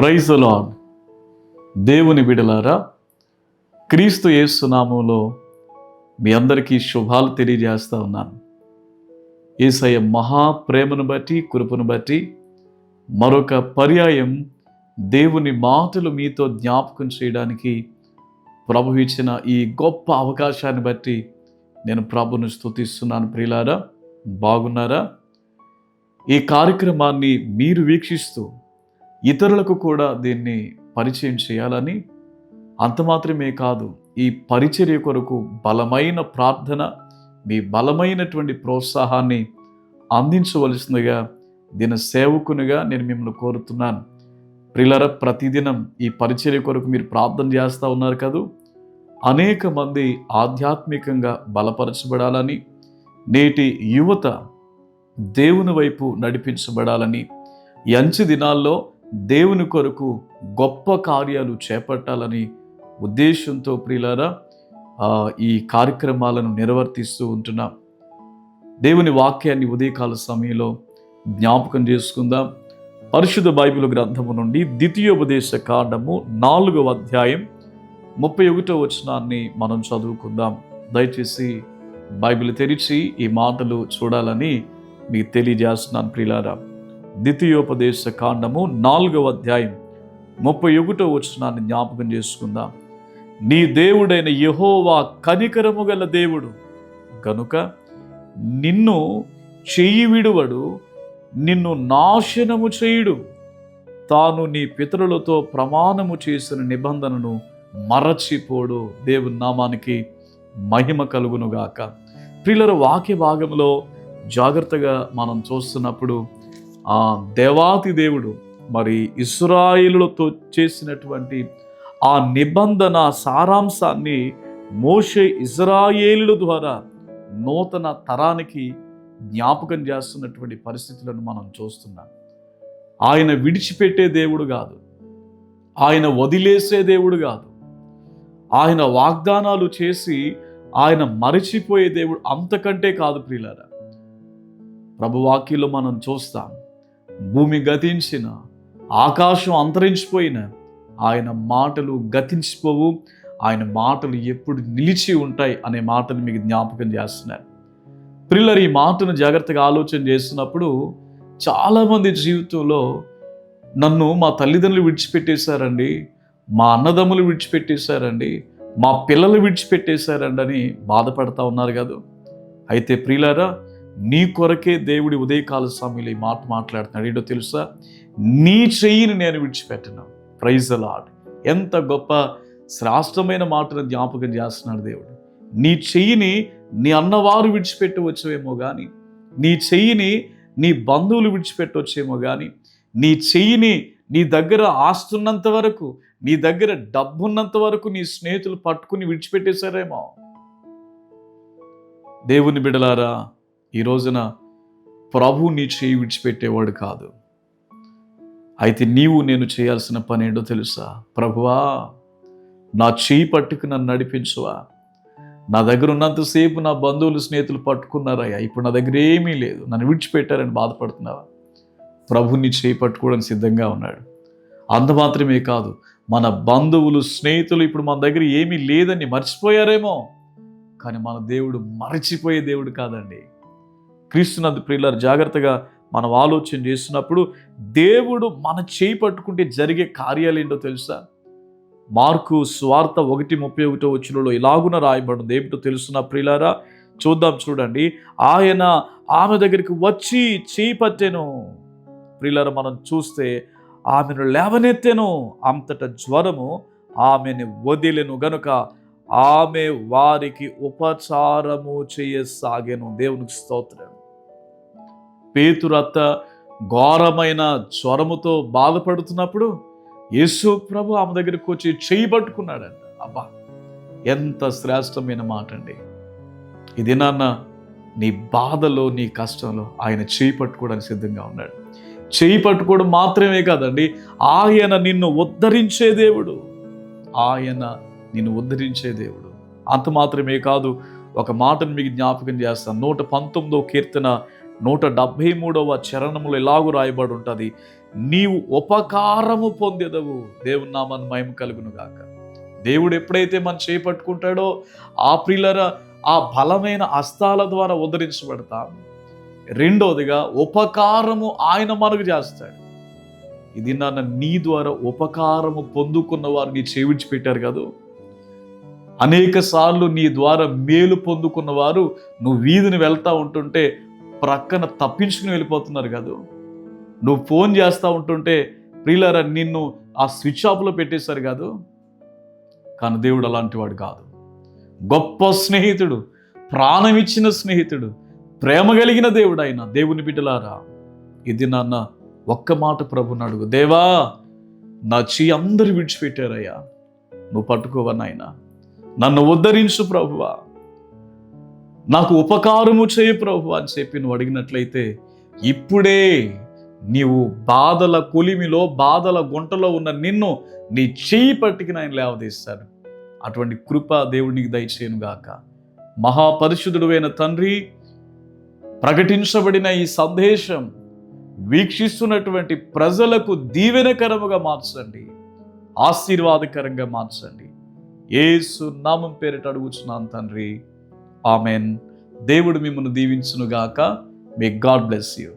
Praise lord దేవుని బిడలారా క్రీస్తు యేసునామంలో మీ అందరికీ శుభాలు తెలియజేస్తా ఉన్నాను. ఏసయ్య మహా ప్రేమను బట్టి కృపను బట్టి మరొక పర్యాయం దేవుని మాటలు మీతో జ్ఞాపకం చేయడానికి ప్రభు ఇచ్చిన ఈ గొప్ప అవకాశాన్ని బట్టి నేను ప్రభును స్తుతిస్తున్నాను. ప్రియులారా బాగున్నారా? ఈ కార్యక్రమాన్ని మీరు వీక్షిస్తూ ఇతరులకు కూడా దీన్ని పరిచయం చేయాలని అంత మాత్రమే కాదు ఈ పరిచర్య కొరకు బలమైన ప్రార్థన మీ బలమైనటువంటి ప్రోత్సాహాన్ని అందించవలసిందిగా దీని సేవకునిగా నేను మిమ్మల్ని కోరుతున్నాను. ప్రిలర ప్రతిదినం ఈ పరిచర్య కొరకు మీరు ప్రార్థన చేస్తూ ఉన్నారు కదూ. అనేక మంది ఆధ్యాత్మికంగా బలపరచబడాలని నేటి యువత దేవుని వైపు నడిపించబడాలని ఈ దినాల్లో దేవుని కొరకు గొప్ప కార్యాలు చేపట్టాలని ఉద్దేశంతో ప్రియులారా ఈ కార్యక్రమాలను నిర్వర్తిస్తూ ఉంటున్నాం. దేవుని వాక్యాన్ని ఉదయకాల సమయంలో జ్ఞాపకం చేసుకుందాం. పరిశుద్ధ బైబిల్ గ్రంథము నుండి ద్వితీయోపదేశ కాండము నాలుగవ అధ్యాయం ముప్పై ఒకటో వచనాన్ని మనం చదువుకుందాం. దయచేసి బైబిల్ తెరిచి ఈ మాటలు చూడాలని మీకు తెలియజేస్తున్నాను ప్రియులారా ద్వితీయోపదేశ కాండము నాలుగవ అధ్యాయం ముప్పై ఒకటో వచనాన్ని జ్ఞాపకం చేసుకుందాం. నీ దేవుడైన యహోవా కనికరము గల దేవుడు కనుక నిన్ను చెయ్యి విడువడు నిన్ను నాశనము చేయుడు. తాను నీ పితరులతో ప్రమాణము చేసిన నిబంధనను మరచిపోడు. దేవుని నామానికి మహిమ కలుగునుగాక. పిల్లల వాక్య భాగంలో జాగ్రత్తగా మనం చూస్తున్నప్పుడు ఆ దేవాతి దేవుడు మరి ఇస్రాయిలులతో చేసినటువంటి ఆ నిబంధన సారాంశాన్ని మోషే ఇజ్రాయేలుల ద్వారా నూతన తరానికి జ్ఞాపకం చేస్తున్నటువంటి పరిస్థితులను మనం చూస్తున్నాం. ఆయన విడిచిపెట్టే దేవుడు కాదు. ఆయన వదిలేసే దేవుడు కాదు. ఆయన వాగ్దానాలు చేసి ఆయన మరచిపోయే దేవుడు అంతకంటే కాదు ప్రియులారా. ప్రభువాక్యలో మనం చూస్తాం భూమి గతించిన ఆకాశం అంతరించిపోయిన ఆయన మాటలు గతించిపోవు ఆయన మాటలు ఎప్పుడు నిలిచి ఉంటాయి అనే మాటను మీకు జ్ఞాపకం చేస్తున్నారు. పిల్లలు ఈ మాటను జాగ్రత్తగా ఆలోచన చేస్తున్నప్పుడు చాలామంది జీవితంలో నన్ను మా తల్లిదండ్రులు విడిచిపెట్టేశారండి మా అన్నదమ్ములు విడిచిపెట్టేశారండి మా పిల్లలు విడిచిపెట్టేశారండి అని బాధపడతా ఉన్నారు కదా. అయితే ప్రియులారా నీ కొరకే దేవుడి ఉదయకాల సమయంలో ఈ మాట మాట్లాడుతున్నాడు. ఏంటో తెలుసా? నీ చెయ్యిని నేను విడిచిపెట్టను. ప్రైజ్ అలాడ్ ఎంత గొప్ప శ్రాష్టమైన మాటను జ్ఞాపకం చేస్తున్నాడు దేవుడు. నీ చెయ్యిని నీ అన్నవారు విడిచిపెట్టవచ్చేమో కానీ నీ చెయ్యిని నీ బంధువులు విడిచిపెట్టవచ్చేమో కానీ నీ చెయ్యిని నీ దగ్గర ఆస్తున్నంత వరకు నీ దగ్గర డబ్బున్నంత వరకు నీ స్నేహితులు పట్టుకుని విడిచిపెట్టేశారేమో. దేవుని బిడలారా ఈ రోజున ప్రభు నీ చేయి విడిచిపెట్టేవాడు కాదు. అయితే నీవు నేను చేయాల్సిన పని ఏంటో తెలుసా? ప్రభువా నా చేయి పట్టుకు నన్ను నడిపించువా? నా దగ్గర ఉన్నంతసేపు నా బంధువులు స్నేహితులు పట్టుకున్నారయ్యా ఇప్పుడు నా దగ్గర ఏమీ లేదు. నన్ను విడిచిపెట్టారని బాధపడుతున్నావా? ప్రభుని చేయి పట్టుకోవడానికి సిద్ధంగా ఉన్నాడు. అంత మాత్రమే కాదు మన బంధువులు స్నేహితులు ఇప్పుడు మన దగ్గర ఏమీ లేదని మర్చిపోయారేమో. కానీ మన దేవుడు మరచిపోయే దేవుడు కాదండి. క్రీస్తునందు ప్రియులారు జాగ్రత్తగా మనం ఆలోచన చేస్తున్నప్పుడు దేవుడు మన చేయి పట్టుకుంటే జరిగే కార్యాలు ఏంటో తెలుసా? మార్కు స్వార్థ ఒకటి ముప్పై ఒకటో వచ్చినలో ఇలాగున రాయబడింది ఏమిటో తెలుసున్న ప్రియులారా? చూద్దాం చూడండి. ఆయన ఆమె దగ్గరికి వచ్చి చేయి పట్టెను. ప్రియులారా మనం చూస్తే ఆమెను లేవనెత్తెను. అంతట జ్వరము ఆమెను వదిలెను. గనుక ఆమె వారికి ఉపచారము చేయసాగాను. దేవునికి స్తోత్రం. పేతురత్త ఘోరమైన జ్వరముతో బాధపడుతున్నప్పుడు యేసు ప్రభు ఆమె దగ్గరికి వచ్చి చేయి పట్టుకున్నాడంట. అబ్బా ఎంత శ్రేష్టమైన మాట అండి ఇది నాన్న నీ బాధలో నీ కష్టంలో ఆయన చేయి పట్టుకోవడానికి సిద్ధంగా ఉన్నాడు. చేయి పట్టుకోవడం మాత్రమే కాదండి ఆయన నిన్ను ఉద్ధరించే దేవుడు. ఆయన నిన్ను ఉద్ధరించే దేవుడు. అంత మాత్రమే కాదు ఒక మాటను మీకు జ్ఞాపకం చేస్తాను. నూట పంతొమ్మిదో కీర్తన నూట డెబ్భై మూడవ చరణములు ఎలాగూ రాయబడి ఉంటుంది? నీవు ఉపకారము పొందెదవు. దేవుని నామాన్ని మయం కలుగును గాక. దేవుడు ఎప్పుడైతే మనం చేపట్టుకుంటాడో ఆ ప్రియులర ఆ బలమైన హస్తాల ద్వారా ఉద్ధరించబడతాం రెండోదిగా ఉపకారము ఆయన మనకు చేస్తాడు. ఇది నాన్న నీ ద్వారా ఉపకారము పొందుకున్న వారిని చేవిడిచి పెట్టారు కదా? అనేక సార్లు నీ ద్వారా మేలు పొందుకున్న వారు నువ్వు వీధిని వెళ్తా ఉంటుంటే ప్రక్కన తప్పించుకుని వెళ్ళిపోతున్నారు కాదు. నువ్వు ఫోన్ చేస్తూ ఉంటుంటే ప్రియులరా నిన్ను ఆ స్విచ్ ఆఫ్లో పెట్టేశారు కాదు. కానీ దేవుడు అలాంటి వాడు కాదు. గొప్ప స్నేహితుడు ప్రాణం ఇచ్చిన స్నేహితుడు ప్రేమ కలిగిన దేవుడు ఆయన. దేవుని బిడ్డలారా ఇది నాన్న ఒక్క మాట ప్రభుని అడుగు. దేవా నా చీ అందరు విడిచిపెట్టారయ్యా. నువ్వు పట్టుకోవా నాయన? నన్ను ఉద్ధరించు ప్రభువా. నాకు ఉపకారము చేయి ప్రభు అని చెప్పి నువ్వు అడిగినట్లయితే ఇప్పుడే నీవు బాధల కొలిమిలో బాధల గుంటలో ఉన్న నిన్ను నీ చేయి పట్టుకుని ఆయన లేవదీస్తాడు. అటువంటి కృప దేవునికి దయచేయను గాక. మహాపరిశుద్ధుడైన తండ్రి ప్రకటించబడిన ఈ సందేశం వీక్షిస్తున్నటువంటి ప్రజలకు దీవెనకరముగా మార్చండి ఆశీర్వాదకరంగా మార్చండి. ఏసు నామం పేరిట అడుగుచున్నాను తండ్రి. ఆమెన్. దేవుడు మిమ్మల్ని దీవించునుగాక. May God bless you